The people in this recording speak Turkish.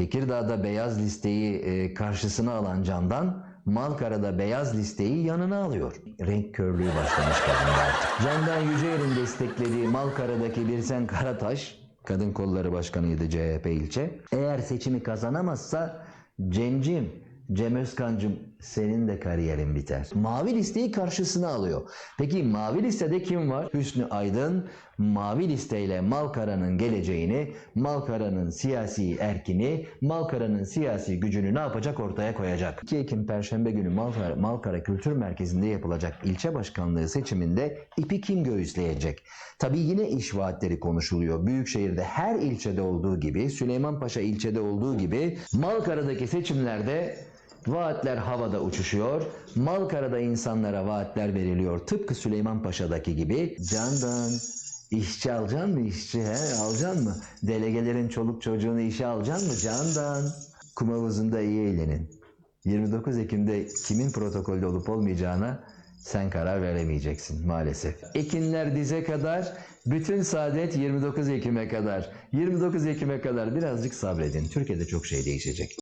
Tekirdağ'da beyaz listeyi e, karşısına alan Candan, Malkara'da beyaz listeyi yanına alıyor. Renk körlüğü başlamış kadında artık. Candan Yüceer'in desteklediği Malkara'daki Birsen Karataş, Kadın Kolları Başkanıydı CHP ilçe. Eğer seçimi kazanamazsa Cemcim, Cem Özkan'cım senin de kariyerin biter. Mavi listeyi karşısına alıyor. Peki mavi listede kim var? Hüsnü Aydın mavi listeyle Malkara'nın geleceğini, Malkara'nın siyasi erkini, Malkara'nın siyasi gücünü ne yapacak ortaya koyacak. 2 Ekim Perşembe günü Malkara, Malkara Kültür Merkezi'nde yapılacak ilçe başkanlığı seçiminde ipi kim göğüsleyecek? Tabii yine iş vaatleri konuşuluyor. Büyükşehir'de her ilçede olduğu gibi, Süleymanpaşa ilçede olduğu gibi Malkara'daki seçimlerde Vaatler havada uçuşuyor. Malkara'da insanlara vaatler veriliyor. Tıpkı Süleymanpaşa'daki gibi. Candan işçi alacaksın mı işçi he? Alacaksın mı? Delegelerin çoluk çocuğunu işe alacaksın mı Candan? Kum havuzunda iyi eğlenin. 29 Ekim'de kimin protokolde olup olmayacağına sen karar veremeyeceksin maalesef. Ekinler dize kadar, bütün saadet 29 Ekim'e kadar. 29 Ekim'e kadar birazcık sabredin. Türkiye'de çok şey değişecek.